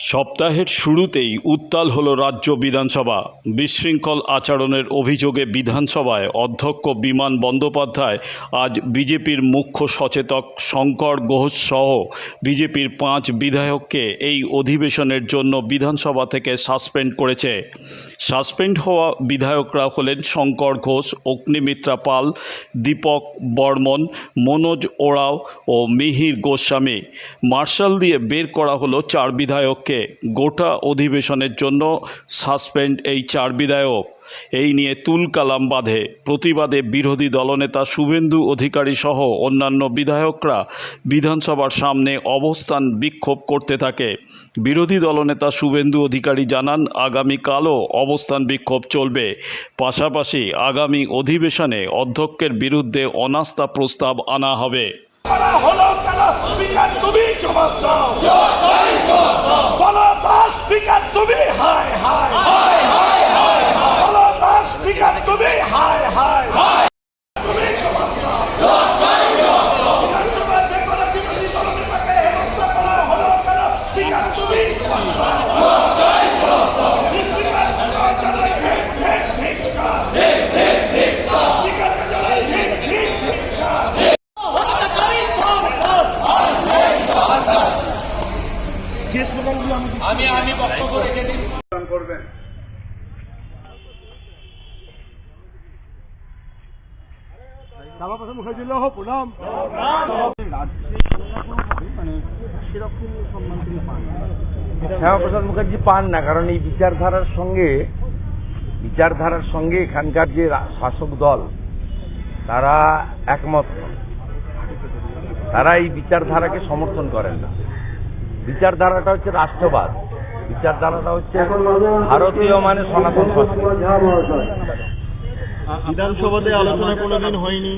সপ্তাহের শুরুতেই উত্তাল হল রাজ্য বিধানসভা। বিশৃঙ্খল আচরণের অভিযোগে বিধানসভায় অধ্যক্ষ বিমান বন্দ্যোপাধ্যায়, আজ বিজেপির মুখ্য সচেতক শঙ্কর ঘোষ সহ বিজেপির পাঁচ বিধায়ককে এই অধিবেশনের জন্য বিধানসভা থেকে সাসপেন্ড করেছে। সাসপেন্ড হওয়া বিধায়করা হলেন শঙ্কর ঘোষ, অগ্নিমিত্রা পাল, দীপক বর্মন, মনোজ ওরাও ও মিহির গোস্বামী। মার্শাল দিয়ে বের করা হলো চার বিধায়ককে গোটা অধিবেশনের জন্য সাসপেন্ড এই চার বিধায়ক। এই নিয়ে তুলকালাম বাঁধে। প্রতিবাদে বিরোধী দলনেতা শুভেন্দু অধিকারী সহ অন্যান্য বিধায়করা বিধানসভার সামনে অবস্থান বিক্ষোভ করতে থাকে। বিরোধী দলনেতা শুভেন্দু অধিকারী জানান, আগামীকালও অবস্থান বিক্ষোভ চলবে। পাশাপাশি আগামী অধিবেশনে অধ্যক্ষের বিরুদ্ধে অনাস্থা প্রস্তাব আনা হবে। জবাব দাও। স্পিকার তুমি হায় হায় দলদাস স্পিকার তুমি হায় হায় তুমি জবাব দাও বিধানসভায় যে কোনো বিরোধী দলনেতাকে হেনস্থা করা হলো কেন স্পিকার তুমি জবাব দাও স্পিকার জানাই ধিক ধিক ধিক্কার। স্পিকারকে জানাই ধিক ধিক ধিক্কার। আমি আমি বক্তব্য রেখে দিই শ্যামাপ্রসাদ মুখার্জি পান না কারণ এই বিচারধারার সঙ্গে বিচারধারার সঙ্গে এখানকার যে শাসক দল তারা একমত। তারা এই বিচারধারাকে সমর্থন করেন না। বিচারধারাটা হচ্ছে রাষ্ট্রবাদ। বিচারধারাটা হচ্ছে ভারতীয় মানে সনাতন বিধানসভাতে আলোচনা কোনোদিন হয়নি।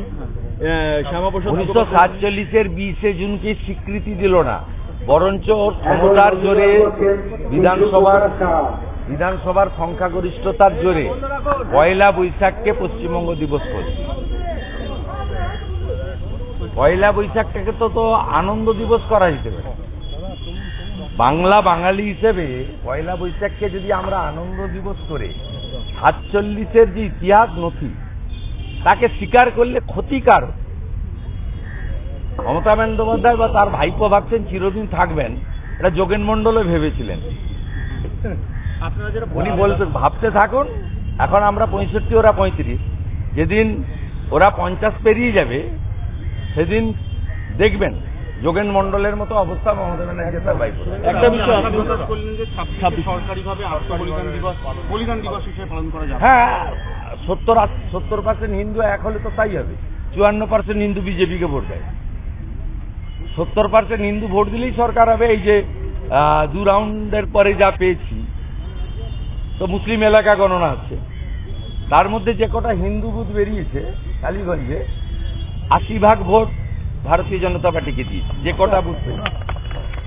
উনিশশো সাতচল্লিশের বিশে জুনকে স্বীকৃতি দিল না। বরঞ্চ ক্ষমতার জোরে বিধানসভার বিধানসভার সংখ্যাগরিষ্ঠতার জোরে পয়লা বৈশাখকে পশ্চিমবঙ্গ দিবস করছে পয়লা বৈশাখটাকে তো তো আনন্দ দিবস করা যেতে পারে। বাংলা বাঙালি হিসেবে পয়লা বৈশাখকে যদি আমরা আনন্দ দিবস করে, সাতচল্লিশের যে ইতিহাস নথি তাকে স্বীকার করলে ক্ষতিকার। মমতা বন্দ্যোপাধ্যায় বা তার ভাইপো ভাবছেন চিরদিন থাকবেন এটা যোগেন মণ্ডলও ভেবেছিলেন। উনি বলতে ভাবতে থাকুন এখন আমরা পঁয়ষট্টি ওরা পঁয়ত্রিশ। যেদিন ওরা পঞ্চাশ পেরিয়ে যাবে সেদিন দেখবেন যোগেন মন্ডলের মতো অবস্থা মমতা ব্যানার্জি তার ভাইপো। একটা বিষয় সরকারিভাবে দিবস বলিদান দিবস হিসেবে পালন করা যাবে। হ্যাঁ সত্তর সত্তর পার্সেন্ট হিন্দু, এক হলে তো তাই হবে। চুয়ান্ন পার্সেন্ট হিন্দু বিজেপিকে ভোট দেয়। সত্তর পার্সেন্ট হিন্দু ভোট দিলেই সরকার হবে, এই যে দু রাউন্ডের পরে যা পেয়েছি, তো মুসলিম এলাকা গণনা হচ্ছে। তার মধ্যে যে কটা হিন্দু বুথ বেরিয়েছে, কালীগঞ্জে, আশি ভাগ ভোট ভারতীয় জনতা পার্টিকে দিয়েছে, যে কটা বুথ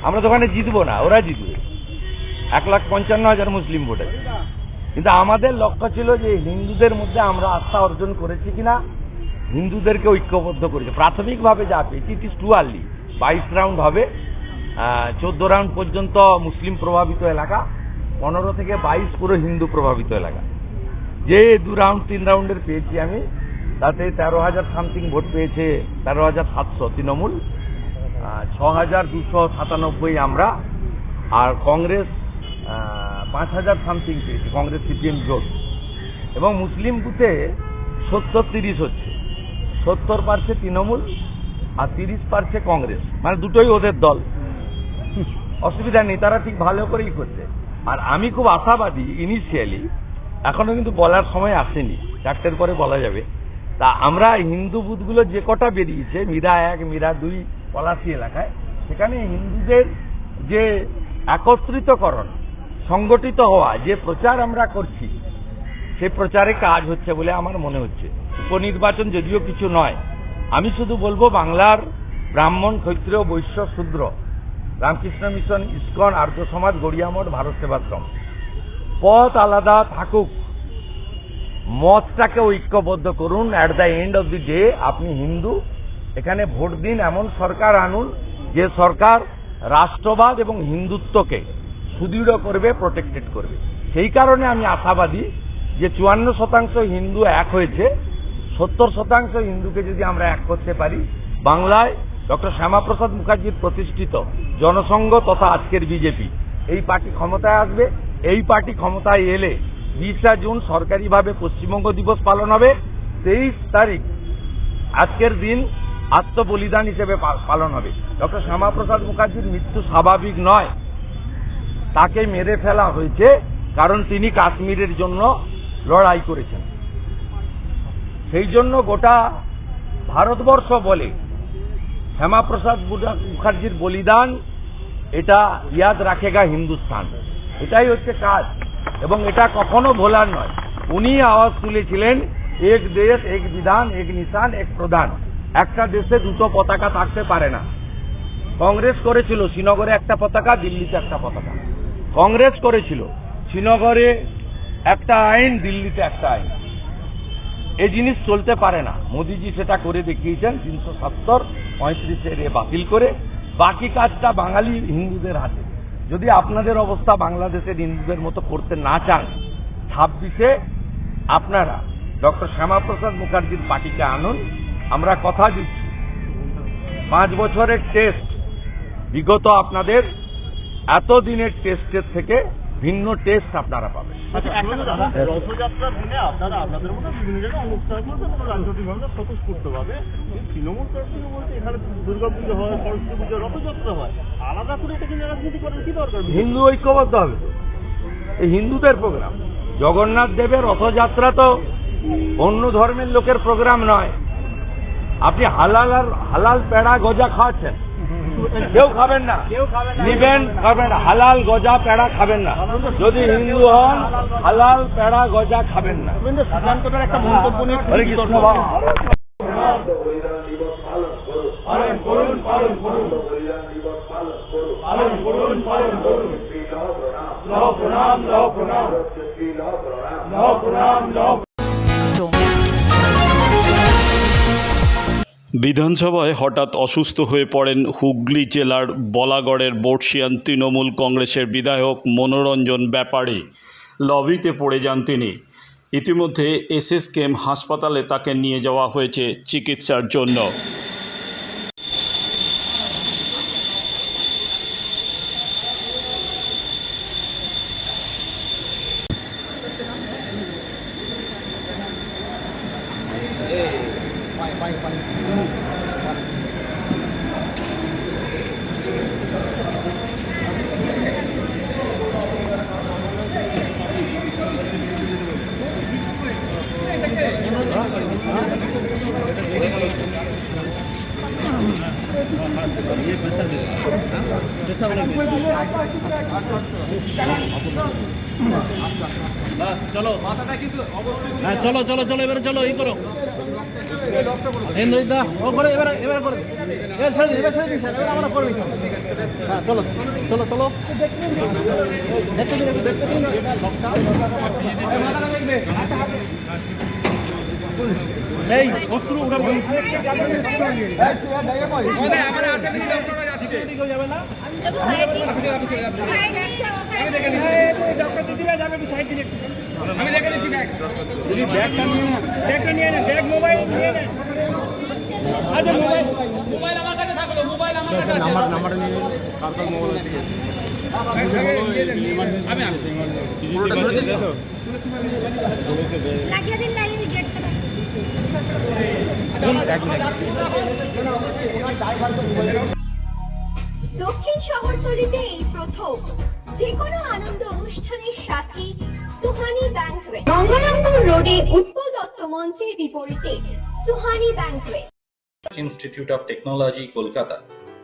আমরা তো ওখানে জিতবো না, ওরা জিতবে। এক লাখ পঞ্চান্ন হাজার মুসলিম ভোট আছে কিন্তু আমাদের লক্ষ্য ছিল যে হিন্দুদের মধ্যে আমরা আস্থা অর্জন করেছি কিনা? হিন্দুদেরকে ঐক্যবদ্ধ করেছে। প্রাথমিকভাবে যা পেয়েছি ইট ইস টু আর্লি বাইশ রাউন্ড হবে। চোদ্দ রাউন্ড পর্যন্ত মুসলিম প্রভাবিত এলাকা। পনেরো থেকে বাইশ পুরো হিন্দু প্রভাবিত এলাকা। যে দু রাউন্ড তিন রাউন্ডের পেয়েছি আমি। তাতে তেরো হাজার সামথিং ভোট পেয়েছে, তেরো হাজার সাতশো তৃণমূল। ছ হাজার দুশো সাতানব্বই আমরা। আর কংগ্রেস পাঁচ হাজার সামথিং পেয়েছে, কংগ্রেস, সিপিএম জোট। এবং মুসলিম বুথে সত্তর, তিরিশ হচ্ছে। সত্তর পারছে তৃণমূল আর তিরিশ পারছে কংগ্রেস। মানে দুটোই ওদের দল। অসুবিধা নেই, তারা ঠিক ভালো করেই করছে। আর আমি খুব আশাবাদী ইনিশিয়ালি এখনও কিন্তু বলার সময় আসেনি। চারটের পরে বলা যাবে। তা আমরা হিন্দু বুথগুলো যে কটা বেরিয়েছে, মীরা এক, মীরা দুই, পলাশি এলাকায়, সেখানে হিন্দুদের যে একত্রিতকরণ সংগঠিত হওয়া, যে প্রচার আমরা করছি সেই প্রচারে কাজ হচ্ছে বলে আমার মনে হচ্ছে। উপনির্বাচন যদিও কিছু নয়, আমি শুধু বলব বাংলার ব্রাহ্মণ, ক্ষত্রিয়, বৈশ্য, শূদ্র, রামকৃষ্ণ মিশন, ইস্কন, আর্য সমাজ গড়িয়ামঠ ভারত সেবাশ্রম পথ আলাদা থাকুক, মতটাকে ঐক্যবদ্ধ করুন। At the end of the day আপনি হিন্দু, এখানে ভোট দিন, এমন সরকার আনুন, যে সরকার রাষ্ট্রবাদ এবং হিন্দুত্বকে সুদৃঢ় করবে প্রোটেক্টেড করবে। সেই কারণে আমি আশাবাদী যে চুয়ান্ন শতাংশ হিন্দু এক হয়েছে, সত্তর শতাংশ হিন্দুকে যদি আমরা এক করতে পারি, বাংলায় ডক্টর শ্যামাপ্রসাদ মুখার্জির প্রতিষ্ঠিত জনসংঘ তথা আজকের বিজেপি, এই পার্টি ক্ষমতায় আসবে, এই পার্টি ক্ষমতায় এলে বিশা জুন সরকারিভাবে পশ্চিমবঙ্গ দিবস পালন হবে, তেইশ তারিখ আজকের দিন আত্মবলিদান হিসেবে পালন হবে। ডক্টর শ্যামাপ্রসাদ মুখার্জির মৃত্যু স্বাভাবিক নয়। তাকে মেরে ফেলা হয়েছে কারণ তিনি কাশ্মীরের জন্য লড়াই করেছেন। সেই জন্য গোটা ভারতবর্ষ বলে শ্যামাপ্রসাদ মুখার্জির বলিদান, এটা ইয়াদ রাখেগা হিন্দুস্তান এটাই হচ্ছে কাজ, এবং এটা কখনো ভোলার নয়। উনি আওয়াজ তুলেছিলেন, এক দেশ, এক বিধান, এক নিশান, এক প্রধান। একটা দেশে দুটো পতাকা থাকতে পারে না। কংগ্রেস করেছিল, শ্রীনগরে একটা পতাকা, দিল্লিতে একটা পতাকা। কংগ্রেস করেছিল। শ্রীনগরে একটা আইন, দিল্লিতে একটা আইন। এই জিনিস চলতে পারে না। মোদিজি সেটা করে দেখিয়েছেন তিনশো সত্তর পঁয়ত্রিশের এ বাতিল করে। বাকি কাজটা বাঙালি হিন্দুদের হাতে। যদি আপনাদের অবস্থা বাংলাদেশের হিন্দুদের মতো করতে না চান, ছাব্বিশে আপনারা ডক্টর শ্যামাপ্রসাদ মুখার্জির পার্টিকে আনুন। আমরা কথা দিচ্ছি। পাঁচ বছরের টেস্ট বিগত আপনাদের এত দিনের টেস্টের থেকে ভিন্ন টেস্ট আপনারা পাবেন। আচ্ছা একটা কথা, রথযাত্রার দিনে আপনারা আপনাদের মধ্যে বিভিন্ন জায়গায় অনুষ্ঠান করতে রাজনৈতিকভাবে স্বতঃস্ফূর্তভাবে তৃণমূল কর্তৃক বলতে এখানে দুর্গা হয় সরস্বতী পুজো রথযাত্রা হয়। আলাদা করে এটাকে রাজনীতি করার কি দরকার? হিন্দু ঐক্যবদ্ধ হবে। তো এই হিন্দুদের প্রোগ্রাম। জগন্নাথ দেবের রথযাত্রা তো অন্য ধর্মের লোকের প্রোগ্রাম নয়। আপনি হালাল আর হালাল পেড়া গজা খাওয়াচ্ছেন। কেউ খাবেন না। নিবেন, খাবেন না। হালাল গজা, পেড়া খাবেন না। যদি হিন্দু হন, হালাল, পেড়া, গজা খাবেন না। একটা হরে কৃষ্ণ বিধানসভায় হঠাৎ অসুস্থ হয়ে পড়েন হুগলি জেলার বলাগড়ের বর্ষিয়ান তৃণমূল কংগ্রেসের বিধায়ক মনোরঞ্জন ব্যাপারী। লবিতে পড়ে যান তিনি। ইতিমধ্যে এসএসকেএম হাসপাতালে তাকে নিয়ে যাওয়া হয়েছে চিকিৎসার জন্য। চলো চলো চলো এবারে চলো এই করো চলো চলো চলো। দেখতে দিন দেখতে দিন। এই না? মোবাইল আমার কাছে থাকল মোবাইল আমার কাছে আছে দক্ষিণ শহরতলিতে এই প্রথম যে কোনো আনন্দ অনুষ্ঠানের সাথে সুহানি ব্যাংকুয়েট গঙ্গারামপুর রোডে উৎপল দত্ত মঞ্চের বিপরীতে Suhani banquet institute of technology Kolkata,